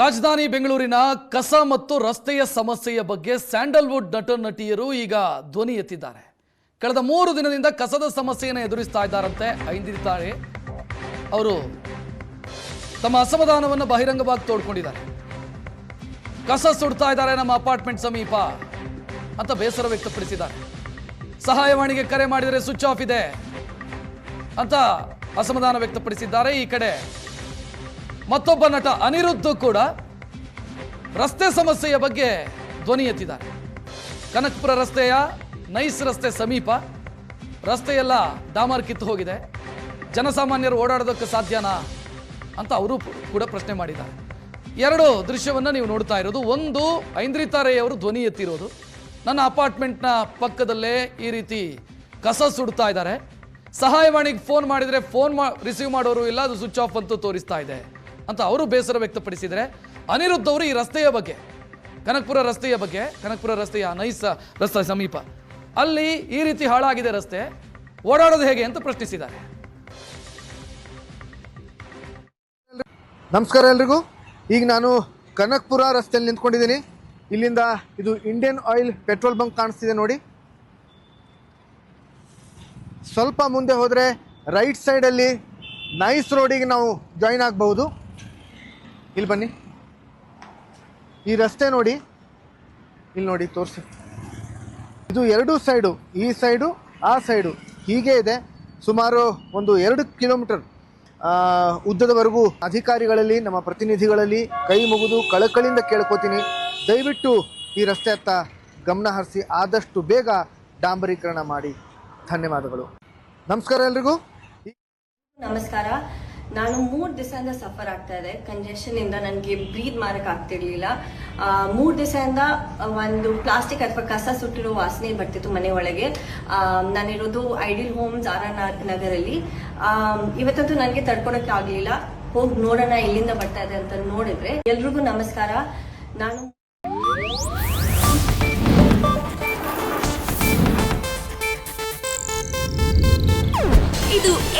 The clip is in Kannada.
ರಾಜಧಾನಿ ಬೆಂಗಳೂರಿನ ಕಸ ಮತ್ತು ರಸ್ತೆಯ ಸಮಸ್ಯೆಯ ಬಗ್ಗೆ ಸ್ಯಾಂಡಲ್ವುಡ್ ನಟ ನಟಿಯರು ಈಗ ಧ್ವನಿ ಎತ್ತಿದ್ದಾರೆ. ಕಳೆದ ಮೂರು ದಿನದಿಂದ ಕಸದ ಸಮಸ್ಯೆಯನ್ನು ಎದುರಿಸ್ತಾ ಇದ್ದಾರಂತೆ ಐಂದಿರ್ತಾರೆ ಅವರು. ತಮ್ಮ ಅಸಮಾಧಾನವನ್ನು ಬಹಿರಂಗವಾಗಿ ತೋಡ್ಕೊಂಡಿದ್ದಾರೆ. ಕಸ ಸುಡ್ತಾ ಇದ್ದಾರೆ ನಮ್ಮ ಅಪಾರ್ಟ್ಮೆಂಟ್ ಸಮೀಪ ಅಂತ ಬೇಸರ ವ್ಯಕ್ತಪಡಿಸಿದ್ದಾರೆ. ಸಹಾಯವಾಣಿಗೆ ಕರೆ ಮಾಡಿದರೆ ಸ್ವಿಚ್ ಆಫ್ ಇದೆ ಅಂತ ಅಸಮಾಧಾನ ವ್ಯಕ್ತಪಡಿಸಿದ್ದಾರೆ. ಈ ಕಡೆ ಮತ್ತೊಬ್ಬ ನಟ ಅನಿರುದ್ಧ ಕೂಡ ರಸ್ತೆ ಸಮಸ್ಯೆಯ ಬಗ್ಗೆ ಧ್ವನಿ ಎತ್ತಿದ್ದಾರೆ. ಕನಕಪುರ ರಸ್ತೆಯ ನೈಸ್ ರಸ್ತೆ ಸಮೀಪ ರಸ್ತೆಯೆಲ್ಲ ಡಾಮರ್ ಕಿತ್ತು ಹೋಗಿದೆ. ಜನಸಾಮಾನ್ಯರು ಓಡಾಡೋದಕ್ಕೆ ಸಾಧ್ಯನಾ ಅಂತ ಅವರು ಕೂಡ ಪ್ರಶ್ನೆ ಮಾಡಿದ್ದಾರೆ. ಎರಡು ದೃಶ್ಯವನ್ನು ನೀವು ನೋಡ್ತಾ ಇರೋದು. ಒಂದು ಐಂದ್ರಿತಾರೆಯವರು ಧ್ವನಿ ಎತ್ತಿರೋದು. ನನ್ನ ಅಪಾರ್ಟ್ಮೆಂಟ್ನ ಪಕ್ಕದಲ್ಲೇ ಈ ರೀತಿ ಕಸ ಸುಡ್ತಾ ಇದ್ದಾರೆ. ಸಹಾಯವಾಣಿಗೆ ಫೋನ್ ಮಾಡಿದರೆ ಫೋನ್ ಮಾ, ರಿಸೀವ್ ಮಾಡೋರು ಇಲ್ಲ, ಅದು ಸ್ವಿಚ್ ಆಫ್ ಅಂತೂ ತೋರಿಸ್ತಾ ಇದೆ. ಅಂತ ಅವರು ಬೇಸರ ವ್ಯಕ್ತಪಡಿಸಿದರೆ ಅನಿರುದ್ಧ ಅವರು ಈ ರಸ್ತೆಯ ಬಗ್ಗೆ, ಕನಕಪುರ ರಸ್ತೆಯ ಬಗ್ಗೆ, ಕನಕಪುರ ರಸ್ತೆಯ ನೈಸ್ ರಸ್ತೆ ಸಮೀಪ, ಅಲ್ಲಿ ಈ ರೀತಿ ಹಾಳಾಗಿದೆ ರಸ್ತೆ, ಓಡಾಡೋದು ಹೇಗೆ ಅಂತ ಪ್ರಶ್ನಿಸಿದ್ದಾರೆ. ನಮಸ್ಕಾರ ಎಲ್ರಿಗೂ. ಈಗ ನಾನು ಕನಕ್ಪುರ ರಸ್ತೆಯಲ್ಲಿ ನಿಂತ್ಕೊಂಡಿದ್ದೀನಿ. ಇಲ್ಲಿಂದ ಇದು ಇಂಡಿಯನ್ ಆಯಿಲ್ ಪೆಟ್ರೋಲ್ ಬಂಕ್ ಕಾಣಿಸ್ತಿದೆ ನೋಡಿ. ಸ್ವಲ್ಪ ಮುಂದೆ ಹೋದರೆ ರೈಟ್ ಸೈಡಲ್ಲಿ ನೈಸ್ ರೋಡಿಗೆ ನಾವು ಜಾಯಿನ್ ಆಗಬಹುದು. ಇಲ್ಲಿ ಬನ್ನಿ. ಈ ರಸ್ತೆ ನೋಡಿ. ಇಲ್ಲಿ ನೋಡಿ, ತೋರಿಸಿ. ಇದು ಎರಡೂ ಸೈಡು ಈ ಸೈಡು ಆ ಸೈಡು ಹೀಗೆ ಇದೆ. ಸುಮಾರು ಒಂದು ಎರಡು ಕಿಲೋಮೀಟರ್ ಉದ್ದದವರೆಗೂ ಅಧಿಕಾರಿಗಳಲ್ಲಿ, ನಮ್ಮ ಪ್ರತಿನಿಧಿಗಳಲ್ಲಿ ಕೈ ಮುಗಿದು ಕಳಕಳಿಯಿಂದ ಕೇಳ್ಕೋತೀನಿ. ದಯವಿಟ್ಟು ಈ ರಸ್ತೆ ಹತ್ತ ಗಮನ ಹರಿಸಿ, ಆದಷ್ಟು ಬೇಗ ಡಾಂಬರೀಕರಣ ಮಾಡಿ. ಧನ್ಯವಾದಗಳು. ನಮಸ್ಕಾರ ಎಲ್ರಿಗೂ. ನಮಸ್ಕಾರ. ನಾನು ಮೂರು ದಿವಸದಿಂದ ಸಫರ್ ಆಗ್ತಾ ಇದೆ. ಕಂಜೆಷನ್ ಇಂದ ನನಗೆ ಬ್ರೀದ್ ಮಾಡಕ್ ಆಗ್ತಿರ್ಲಿಲ್ಲ. ಮೂರು ದಿವಸದಿಂದ ಒಂದು ಪ್ಲಾಸ್ಟಿಕ್ ಅಥವಾ ಕಸ ಸುಟ್ಟಿರೋ ವಾಸನೆ ಬರ್ತಿತ್ತು ಮನೆ ಒಳಗೆ. ನಾನಿರೋದು ಐಡಿಯಲ್ ಹೋಮ್ಸ್ ಆರ್ ಆರ್ ನಗರಲ್ಲಿ. ಇವತ್ತಂತೂ ನನಗೆ ತಡ್ಕೊಳಕ್ಕೆ ಆಗ್ಲಿಲ್ಲ. ಹೋಗಿ ನೋಡೋಣ ಎಲ್ಲಿಂದ ಬರ್ತಾ ಇದೆ ಅಂತ ನೋಡಿದ್ರೆ ಎಲ್ರಿಗೂ ನಮಸ್ಕಾರ. ನಾನು